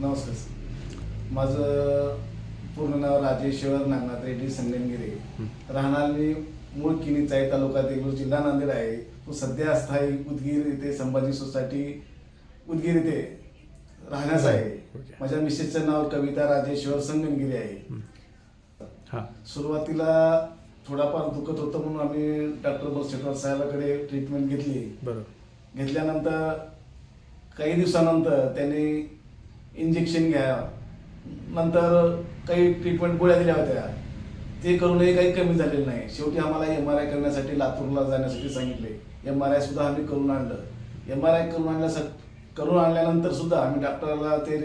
नमस्कार माझं पूर्ण नाव राजेश्वर नागनाथ रेड्डी संगमगिरी राहणार मी मूळ किनी चाई तालुका देगलूर जिल्हा नांदेड आहे. तो सध्या स्थायी उदगीर येथे संभाजी सोसायटी उदगीर येथे राहण्यास आहे. माझ्या मिसेसचं नाव कविता राजेश्वर संगमगिरी आहे. हां. सुरुवातीला थोडाफार दुखत होतं म्हणून आम्ही डॉक्टर बोरसेकर साहेबाकडे ट्रीटमेंट घेतली. घेतल्यानंतर काही दिवसानंतर त्यांनी इंजेक्शन घ्या. नंतर काही ट्रीटमेंट गोळ्या दिल्या होत्या. ते करूनही काही कमी झालेलं नाही. शेवटी आम्हाला एम आर आय करण्यासाठी लातूरला जाण्यासाठी सांगितले. एम आर आय सुद्धा आम्ही करून आणलं. एम आर आय करून आणल्यासाठी करून आणल्यानंतर सुद्धा आम्ही डॉक्टरला ते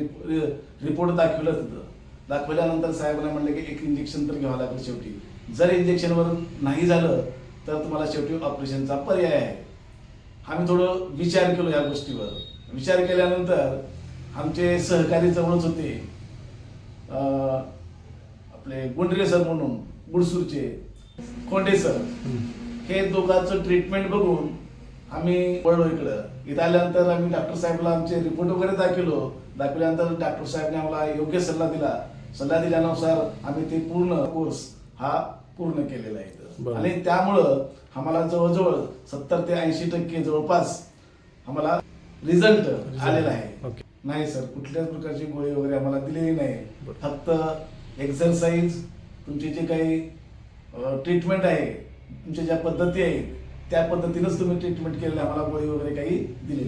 रिपोर्ट दाखवलं तिथं. दाखवल्यानंतर साहेबांना म्हणलं की एक इंजेक्शन तर घ्यावं लागेल शेवटी. जर इंजेक्शनवर नाही झालं तर तुम्हाला शेवटी ऑपरेशनचा पर्याय आहे. आम्ही थोडं विचार केलो या गोष्टीवर. विचार केल्यानंतर आमचे सहकारी जवळच होते. आपले गुंडरे सर म्हणून गुडसूरचे. Conde sir. हे दोघांचं ट्रीटमेंट बघून आम्ही वळलो इकडं. इथं आल्यानंतर आम्ही डॉक्टर साहेबला आमचे रिपोर्ट वगैरे दाखवलो दाखवल्यानंतर डॉक्टर साहेबने आम्हाला योग्य सल्ला दिला. सल्ला दिल्यानुसार आम्ही ते पूर्ण कोर्स हा पूर्ण केलेला आहे. आणि त्यामुळं आम्हाला जवळजवळ सत्तर ते ऐंशी टक्के जवळपास आम्हाला रिझल्ट आलेला आहे. ओके. नाही सर. कुठल्याच प्रकारची गोळी वगैरे आम्हाला दिलेली नाही. फक्त एक्सरसाइज तुमची जे काही ट्रीटमेंट आहे तुमच्या ज्या पद्धती आहेत त्या पद्धतीनंच तुम्ही ट्रीटमेंट केलेली आम्हाला गोळी वगैरे काही दिले